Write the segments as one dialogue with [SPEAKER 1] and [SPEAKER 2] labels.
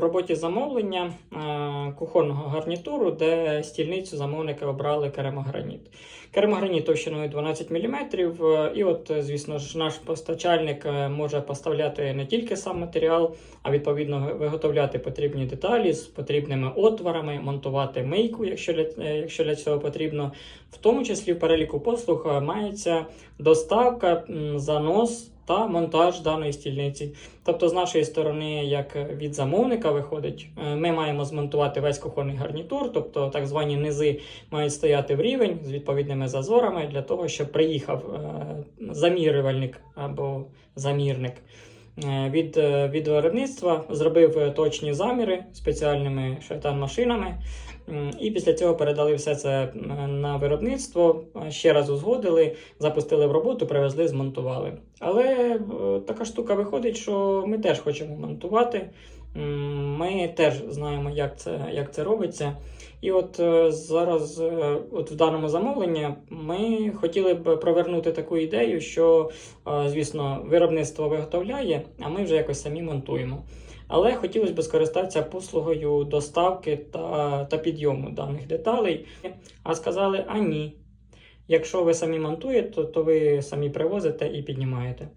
[SPEAKER 1] Роботі замовлення е, кухонного гарнітуру, де стільницю замовники обрали керамограніт. Керамограніт товщиною 12 мм, і от, е, звісно ж, наш постачальник е, може поставляти не тільки сам матеріал, а відповідно виготовляти потрібні деталі з потрібними отворами, монтувати мийку, якщо для, е, якщо для цього потрібно. В тому числі в переліку послуг е, мається доставка, занос та монтаж даної стільниці. Тобто, з нашої сторони, як від замовника виходить, е, ми маємо змонтувати весь кухонний гарнітур, тобто так звані низи мають стояти в рівень з відповідними зазорами для того, щоб приїхав е, замірювальник або замірник. Е, Від, е, від виробництва зробив е, точні заміри спеціальними шайтан-машинами, і після цього передали все це на виробництво, ще раз узгодили, запустили в роботу, привезли, змонтували. Але така штука виходить, що ми теж хочемо монтувати. Ми теж знаємо, як це, як це робиться. І от е, зараз, е, от в даному замовленні, ми хотіли б провернути таку ідею, що, е, звісно, виробництво виготовляє, а ми вже якось самі монтуємо. Але хотілося б скористатися послугою доставки та, та підйому даних деталей. А сказали, а ні. Якщо ви самі монтуєте, то, ви самі привозите і піднімаєте.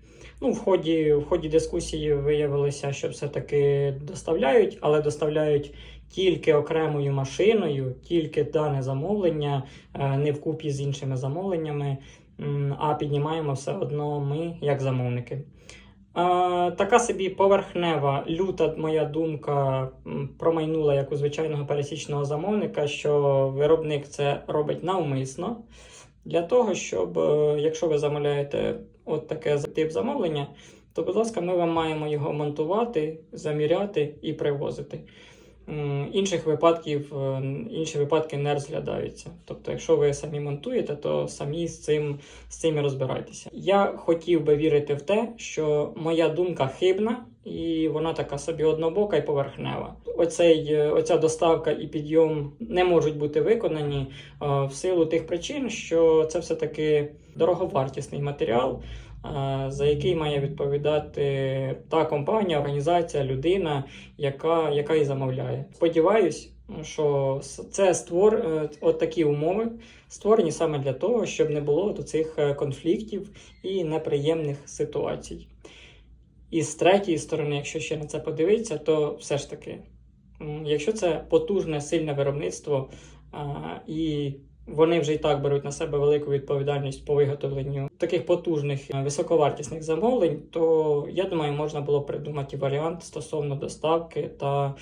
[SPEAKER 1] Ну, в ході, в ході дискусії виявилося, що все-таки доставляють, але доставляють тільки окремою машиною, тільки дане замовлення, е, не вкупі з іншими замовленнями, а піднімаємо все одно ми як замовники. Е, Така собі поверхнева, люта моя думка промайнула як у звичайного пересічного замовника, що виробник це робить навмисно. Для того, щоб, е, якщо ви замовляєте от таке тип замовлення, то, будь ласка, ми вам маємо його монтувати, заміряти і привозити. Інших випадків, е, інші випадки не розглядаються. Тобто, якщо ви самі монтуєте, то самі з цим, з цим і розбирайтеся. Я хотів би вірити в те, що моя думка хибна, і вона така собі однобока і поверхнева. Оцей, е, оця доставка і підйом не можуть бути виконані е, в силу тих причин, що це все-таки дороговартісний матеріал, за який має відповідати та компанія, організація, людина, яка, яка і замовляє. Сподіваюсь, що це створ, е, от такі умови створені саме для того, щоб не було цих конфліктів і неприємних ситуацій. І з третьої сторони, якщо ще на це подивитися, то все ж таки, якщо це потужне, сильне виробництво, і вони вже і так беруть на себе велику відповідальність по виготовленню таких потужних е, високовартісних замовлень, то я думаю, можна було придумати варіант стосовно доставки та